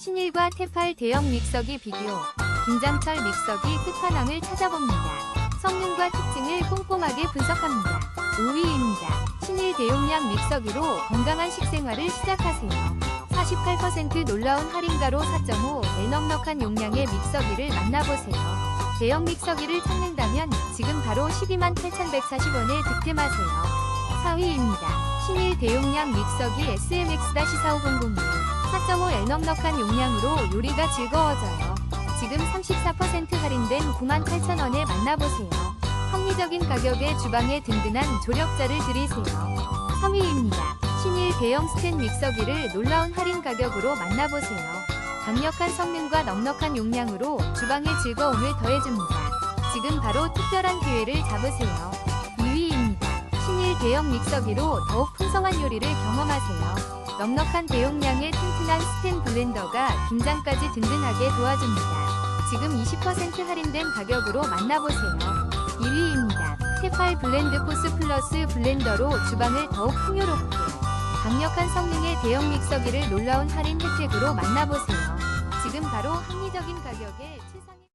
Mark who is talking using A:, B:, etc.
A: 신일과 테팔 대형 믹서기 비교. 김장철 믹서기 끝판왕을 찾아봅니다. 성능과 특징을 꼼꼼하게 분석합니다. 5위입니다. 신일 대용량 믹서기로 건강한 식생활을 시작하세요. 48% 놀라운 할인가로 4.5 내넉넉한 용량의 믹서기를 만나보세요. 대형 믹서기를 찾는다면 지금 바로 12만 8,140원에 득템하세요. 4위입니다. 신일 대용량 믹서기 SMX-4500 4.5 내넉넉한 용량으로 요리가 즐거워져요. 지금 34% 할인된 98,000원에 만나보세요. 합리적인 가격에 주방에 든든한 조력자를 드리세요. 3위입니다. 신일 대형 스텐 믹서기를 놀라운 할인 가격으로 만나보세요. 강력한 성능과 넉넉한 용량으로 주방의 즐거움을 더해줍니다. 지금 바로 특별한 기회를 잡으세요. 2위입니다. 신일 대형 믹서기로 더욱 풍성한 요리를 경험하세요. 넉넉한 대용량의 튼튼한 스텐 블렌더가 김장까지 든든하게 도와줍니다. 지금 20% 할인된 가격으로 만나보세요. 1위입니다. 테팔 블렌드 포스 플러스 블렌더로 주방을 더욱 풍요롭게 강력한 성능의 대형 믹서기를 놀라운 할인 혜택으로 만나보세요. 지금 바로 합리적인 가격에 최상의